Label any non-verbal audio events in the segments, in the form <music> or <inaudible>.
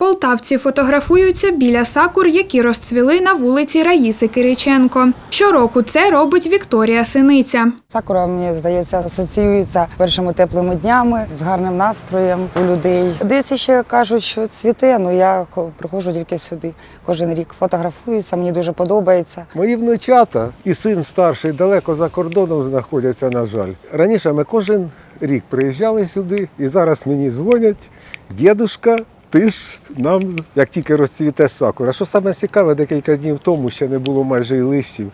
Полтавці фотографуються біля сакур, які розцвіли на вулиці Раїси Кириченко. Щороку це робить Вікторія Синиця. Сакура, мені здається, асоціюється з першими теплими днями, з гарним настроєм у людей. Десь ще кажуть, що цвіте, ну я приходжу тільки сюди кожен рік. Фотографуюся, мені дуже подобається. Мої внучата і син старший далеко за кордоном знаходяться, на жаль. Раніше ми кожен рік приїжджали сюди, і зараз мені дзвонять, дідушка, ти ж нам, як тільки розцвіте сакура. Що саме цікаве, декілька днів тому ще не було майже і листів,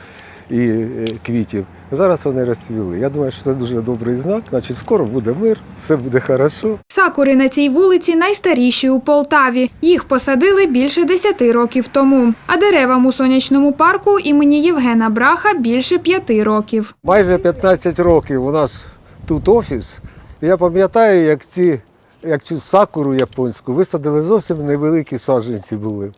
і е, квітів. Зараз вони розцвіли. Я думаю, що це дуже добрий знак. Значить, скоро буде мир, все буде хорошо. Сакури на цій вулиці найстаріші у Полтаві. Їх посадили більше 10 років тому. А деревам у сонячному парку імені Євгена Браха більше 5 років. Майже 15 років у нас тут офіс. Я пам'ятаю, як, ці, як цю сакуру японську висадили зовсім невеликі саджанці були.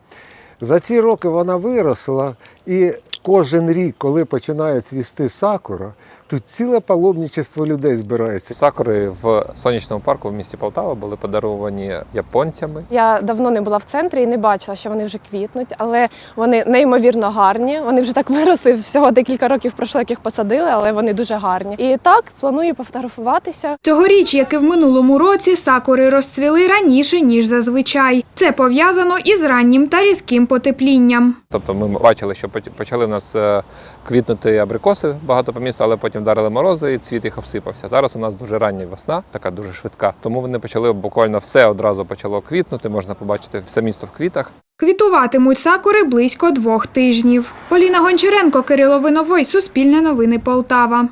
За ці роки вона виросла, і кожен рік, коли починає цвісти сакура, тут ціле паломничество людей збирається. Сакури в сонячному парку в місті Полтава були подаровані японцями. Я давно не була в центрі і не бачила, що вони вже квітнуть, але вони неймовірно гарні. Вони вже так <laughs> виросли. Всього декілька років пройшло, як їх посадили, але вони дуже гарні. І так планую пофотографуватися. Цьогоріч, як і в минулому році, сакури розцвіли раніше, ніж зазвичай. Це пов'язано із раннім та різким потеплінням. Тобто ми бачили, що почали в нас е, квітнути абрикоси багато по місту, але потім вдарили морози і цвіт їх обсипався. Зараз у нас дуже рання весна, така дуже швидка. Тому вони почали буквально все одразу почало квітнути. Можна побачити все місто в квітах. Квітуватимуть сакури близько двох тижнів. Поліна Гончаренко, Кирило Виновой, Суспільне новини Полтава.